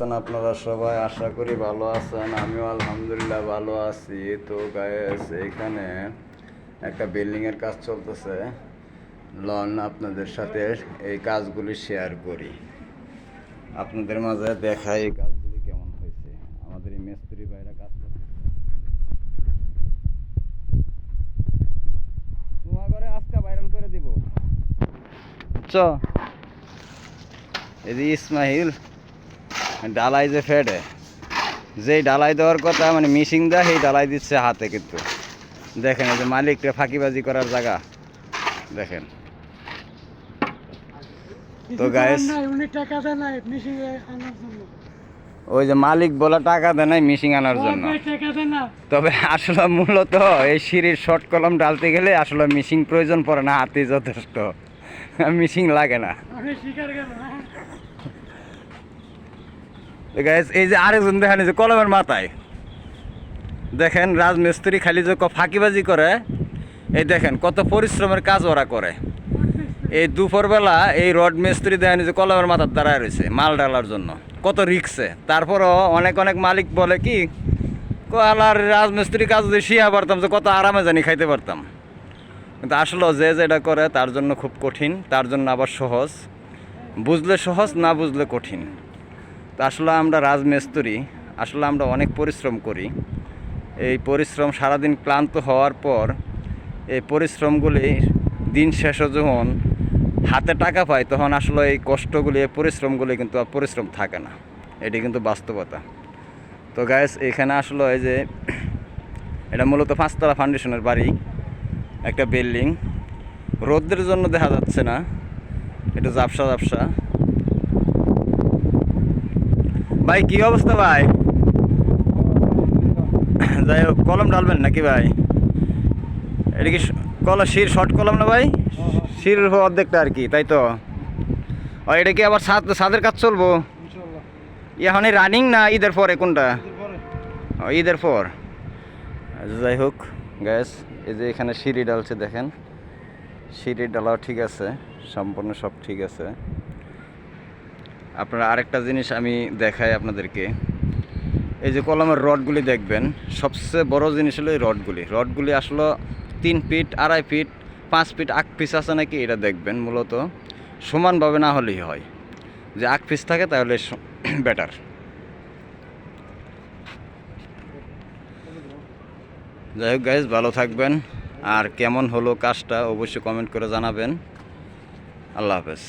আছেন আপনারা সবাই? আশা করি ভালো আছেন। আমিও আলহামদুলিল্লাহ ভালো আছি। তো গায়েস এখানে একটা বিল্ডিংয়ের কাজ চলতেছে। লন আপনাদের সাথে এই কাজগুলি শেয়ার করি। আপনাদের মাঝে দেখাই এই কাজগুলি কেমন হয়েছে। আমাদের এই মিস্ত্রি ভাইরা কাজ ঘরে আজকে ভাইরাল করে দিব। চ। এই ইসমাইল ডালাই যে ফেটে যেই ডালাই দেওয়ার কথা মানে মিশিং দেয় সেই ডালাই দিচ্ছে হাতে কিন্তু। দেখেন এই যে মালিকটা ফাঁকিবাজি করার জায়গা। দেখেন। তো জন্য। ওই যে মালিক বলে টাকা দেয় নাই মিশিং আনার জন্য। টাকা দেয় না। তবে আসলে মূলত এই সিঁড়ির শর্ট কলম ডালতে গেলে আসলে মিশিং প্রয়োজন পড়ে না হাতে যথেষ্ট। মিশিং লাগে না আমি স্বীকার গেল তো guys, এই যে আরেকজন দেখেন যে কলমের মাথায়। দেখেন, রাজমিস্ত্রি খালি যে ফাঁকিবাজি করে, এই দেখেন, কত পরিশ্রমের কাজ ওরা করে। এই দুপুরবেলা এই রড মিস্ত্রি দেখেন যে কলমের মাথার দাঁড়ায় রয়েছে, মাল ডালার জন্য। কত রিক্সে। তারপরও অনেক অনেক মালিক বলে কি আলার রাজমিস্ত্রি কাজ যদি শিয়া পারতাম, যে কত আরামে জানি খাইতে পারতাম। কিন্তু আসলে যে যেটা করে, তার জন্য খুব কঠিন, তার জন্য আবার সহজ। বুঝলে সহজ, না বুঝলে কঠিন। তো আসলে আমরা রাজমিস্ত্রি, আসলে আমরা অনেক পরিশ্রম করি। এই পরিশ্রম সারাদিন ক্লান্ত হওয়ার পর এই পরিশ্রমগুলি দিন শেষে যখন হাতে টাকা পাই, তখন আসলে এই কষ্টগুলি, এই পরিশ্রমগুলি কিন্তু আর পরিশ্রম থাকে না। এটি কিন্তু বাস্তবতা। তো গ্যাস এখানে আসলে এই যে, এটা মূলত পাঁচতলা ফাউন্ডেশনের বাড়ি, একটা বিল্ডিং। রোদ্রের জন্য দেখা যাচ্ছে না, একটু জাপসা জাপসা ভাই কি অবস্থা ভাই? যাই হোক কলম ডালবেন নাকি ভাই? এটা কি কলম শির শর্ট কলম না ভাই? শির অর্ধেকটা আর কি তাই তো? ও এটা কি আবার সাত সাদের কাজ চলবো? এখন রানিং না ঈদের পরে কোনটা? ও, ঈদের পর। আচ্ছা, যাই হোক গ্যাস এই যে এখানে সিঁড়ি ডালছে দেখেন। সিঁড়ি ডালাও ঠিক আছে সম্পূর্ণ সব ঠিক আছে। আপনারা আরেকটা জিনিস আমি দেখাই আপনাদেরকে। এই যে কলমের রডগুলি দেখবেন, সবচেয়ে বড় জিনিস হলো এই রডগুলি। রডগুলি আসলে তিন ফিট, আড়াই ফিট, পাঁচ ফিট আক পিস আছে নাকি এটা দেখবেন মূলত। সমানভাবে না হলেই হয়। যে আক পিস থাকে তাহলে বেটার যাই হোক গাইজ ভালো থাকবেন। আর কেমন হলো কাজটা অবশ্যই কমেন্ট করে জানাবেন। আল্লাহ হাফেজ।